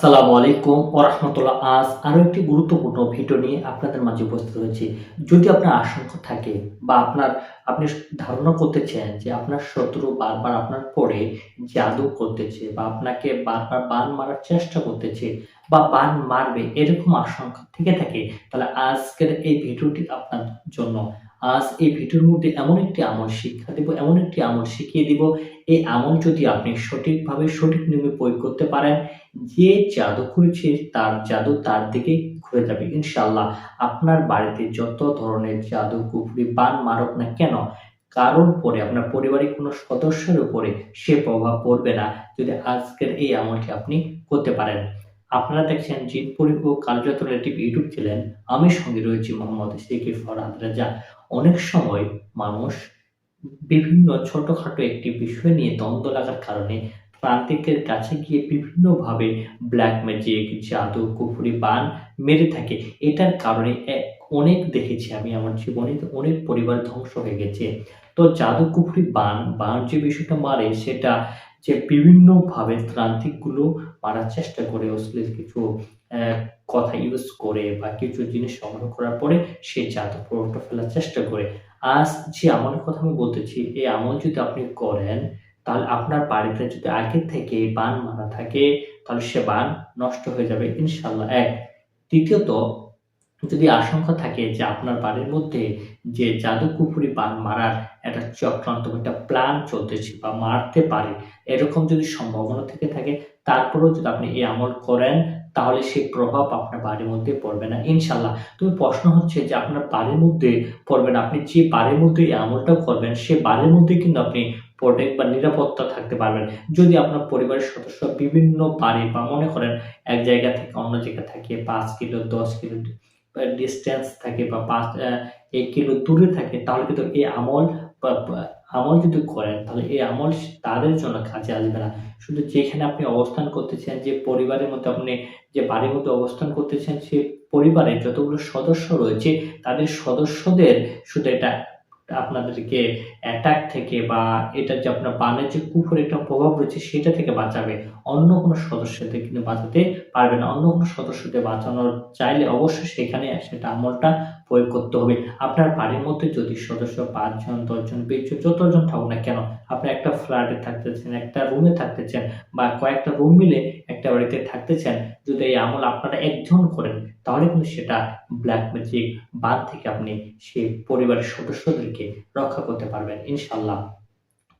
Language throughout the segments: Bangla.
আসসালামু আলাইকুম ওরহমতুল্লাহ আজ আরও একটি গুরুত্বপূর্ণ ভিডিও নিয়ে আপনাদের মাঝে উপস্থিত হয়েছি। যদি আপনার আশঙ্কা থাকে বা আপনার, আপনি ধারণা করতে চান যে আপনার শত্রু বারবার আপনার পরে জাদু করতেছে বা আপনাকে বারবার বান মারার চেষ্টা করতেছে বা বান মারবে এরকম আশঙ্কা থেকে থাকে, তাহলে আজকের এই ভিডিওটি আপনার জন্য। আজ এই ভিডিওর মধ্যে এমন একটি আমল শিক্ষা দেব, এমন একটি আমল শিখিয়ে দিব। এই আমল যদি আপনি সঠিকভাবে, সঠিক নিয়মে প্রয়োগ করতে পারেন, যে জাদু করেছে তার জাদু তার দিকে ঘুরে যাবে। ইনশাল্লাহ আপনার বাড়িতে যত ধরনের জাদু, কুফরি বান মারক না কেন, কারোর পরে আপনার পরিবারের কোনো সদস্যের উপরে সে প্রভাব পড়বে না যদি আজকের এই আমলটি আপনি করতে পারেন। আপনারা দেখছেন জিতপুরি ও কালজাত রিলেটিভ ইউটিউব চ্যানেল। আমি সঙ্গে রয়েছি মোহাম্মদ শেখি ফরহাদ রাজা। অনেক সময় মানুষ বিভিন্ন ছোটখাটো একটি বিষয় নিয়ে দ্বন্দ্ব লাগার কারণে প্রান্তিকের কাছে গিয়ে বিভিন্নভাবে ব্ল্যাক ম্যাজিক, জাদু, কুফুরি, বান মেরে থাকে। এটার কারণে অনেক দেখেছি আমি, আমার জীবনে অনেক পরিবার ধ্বংস হয়ে গেছে। তো জাদু, কুফুরি, বান বান যে বিষয়টা মারে, সেটা যে বিভিন্নভাবে ত্রান্তিকগুলো মারার চেষ্টা করে অশ্লীল কিছু কথা ইউজ করে বা কিছু জিনিস সংগ্রহ করার পরে সে জাদু প্রভাবটা ফেলার চেষ্টা করে। আজ যে আমলের কথা আমি বলতেছি, এই আমল যদি আপনি করেন, তাহলে আপনার বাড়িতে যদি আগে থেকে বান মারা থাকে, তাহলে সে বান নষ্ট হয়ে যাবে ইনশাল্লাহ এক। দ্বিতীয়ত যদি আশঙ্কা থাকে যে আপনার বাড়ির মধ্যে যে জাদু কুফুরি বান মারার একটা চক্রান্ত একটা প্ল্যান চলতেছে বা মারতে পারে, এরকম যদি সম্ভাবনা থেকে থাকে, তারপরেও যদি আপনি এই আমল করেন, তাহলে সেই প্রভাব আপনার বাড়ির মধ্যে পড়বে না। ইনশাল্লাহ তবে প্রশ্ন হচ্ছে যে আপনার বাড়ির মধ্যে পড়বে না। আপনি যে বাড়ির মধ্যে এই আমলটাও করবেন, সে বাড়ির মধ্যে কিন্তু আপনি প্রোটেক্ট বা নিরাপত্তা থাকতে পারবেন। যদি আপনার পরিবারের সদস্য বিভিন্ন বাড়ি বা মনে করেন এক জায়গা থেকে অন্য জায়গা থাকে, পাঁচ কিলো, দশ কিলো ডিস্টেন্স থাকে বা পাঁচ এক কিলো দূরে থাকে, তাহলে কিন্তু এই আমল আমল যদি করেন, তাহলে এই আমল তাদের জন্য কাজে আসবে না। শুধু যেখানে আপনি অবস্থান করতেছেন, যে পরিবারের মধ্যে আপনি যে বাড়ির মধ্যে অবস্থান করতেছেন, সে পরিবারের যতগুলো সদস্য রয়েছে, তাদের সদস্যদের শুধু এটা আপনাদেরকে অ্যাটাক থেকে বা এটা যে আপনার বানের যে কুকুর একটা প্রভাব রয়েছে সেটা থেকে বাঁচাবে। অন্য কোনো সদস্যদের কিন্তু বাঁচাতে পারবে না। অন্য কোনো সদস্যদের বাঁচানোর চাইলে অবশ্যই সেখানে সেটা আমলটা প্রয়োগ করতে হবে। আপনার বাড়ির মধ্যে যদি সদস্য পাঁচজন, দশজন, বিশজন, যতজন থাকুক না কেন, আপনি একটা ফ্ল্যাটে থাকতেছেন, একটা রুমে থাকতেছেন বা কয়েকটা রুম মিলে একটা বাড়িতে থাকতেছেন যদি এই আমল আপনারা একজন করেন, তাহলে কিন্তু সেটা ব্ল্যাক ম্যাজিক বাদ থেকে আপনি সেই পরিবারের সদস্যদেরকে রক্ষা করতে পারবেন ইনশাল্লাহ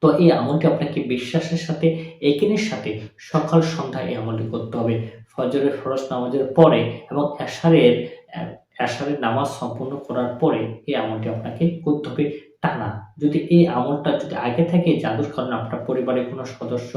তো এই আমলটি আপনাকে বিশ্বাসের সাথে, একিনের সাথে সকাল সন্ধ্যা এই আমলটি করতে হবে। ফজরের ফরজ নামাজের পরে এবং এশারের এশারের নামাজ সম্পূর্ণ করার পরে এই আমলটি আপনাকে করতে হবে টানা। যদি এই আমলটা যদি আগে থেকে জাদুর কারণে আপনার পরিবারের কোনো সদস্য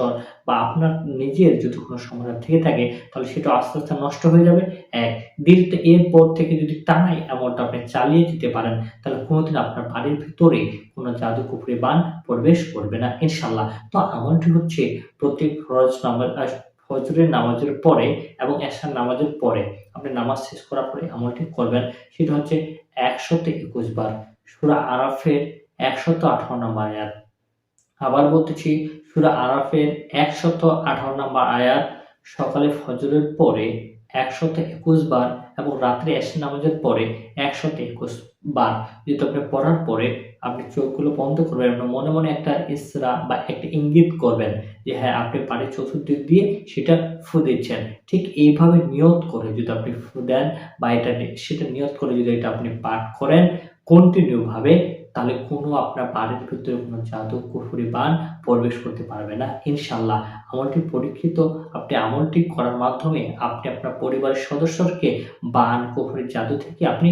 বা আপনার নিজের যদি কোনো সমস্যা থেকে থাকে তাহলে সেটা আস্তে আস্তে নষ্ট হয়ে যাবে। এক দ্বিতীয়ত এরপর থেকে যদি টানাই আমলটা আপনি চালিয়ে দিতে পারেন তাহলে কোনোদিন আপনার বাড়ির ভিতরে কোনো জাদু কুপুরি বান প্রবেশ করবে না ইনশাল্লাহ তো আমলটি হচ্ছে প্রত্যেক ফরজ আহ, ফজরের নামাজের পরে এবং এশার নামাজের পরে। আপনি নামাজ শেষ করার পরে আমলটি করবেন। সেটা হচ্ছে একশত একুশ বার। সুরা আরাফের একশত আঠারো নম্বর আয়াত। আবার বলতেছি, সুরা আরাফের একশত আঠারো নম্বর আয়াত, সকালে ফজরের পরে একশত একুশ বার এবং রাত্রে এসে নামাজের পরে একশত একুশ বার যদি আপনি পড়ার পরে আপনি চোখগুলো বন্ধ করবেন আপনার মনে মনে একটা ইসরা বা একটা ইঙ্গিত করবেন যে হ্যাঁ আপনি বাড়ির চতুর্দিক দিয়ে সেটা ফু দিচ্ছেন। ঠিক এইভাবে নিয়ত করে যদি আপনি ফু দেন বা এটা সেটা নিয়ত করে যদি এটা আপনি পাঠ করেন কন্টিনিউ ভাবে তাহলে কোনো আপনার বাড়ির ভিতরে কোনো জাদু, কুফুরি, বান প্রবেশ করতে পারবে না। ইনশাল্লাহ আমলটি পরীক্ষিত, আপনি আমলটি করার মাধ্যমে আপনি আপনার পরিবারের সদস্যকে বান কুফুরি জাদু থেকে আপনি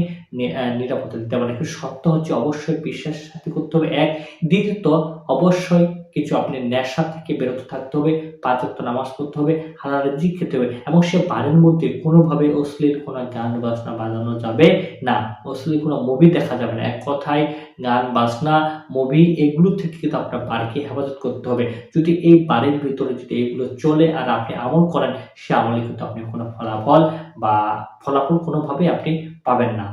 নিরাপত্তা দিতে পারেন। সত্য হচ্ছে অবশ্যই বিশ্বাসের সাথে করতে হবে। এক, দ্বিতীয়ত অবশ্যই কিছু আপনি নেশা থেকে বেরোতে থাকতে হবে পাঁচ নামাজ পড়তে হবে, হালাল রিজিক খেতে হবে। এবং সে বাড়ির মধ্যে কোনোভাবে অশ্লীল কোনো গান বাজনা বাজানো যাবে না। অশ্লীল কোনো মুভি দেখা যাবে না। এক কথায় গান, বাজনা মুভি এগুলো থেকে কিন্তু আপনার বাড়িকে হেফাজত করতে হবে। যদি এই বাড়ির ভিতরে যদি এগুলো চলে আর আপনি আমল করেন, সে আমলে কিন্তু আপনি কোনো ফলাফল বা ফলাফল কোনোভাবেই আপনি পাবেন না।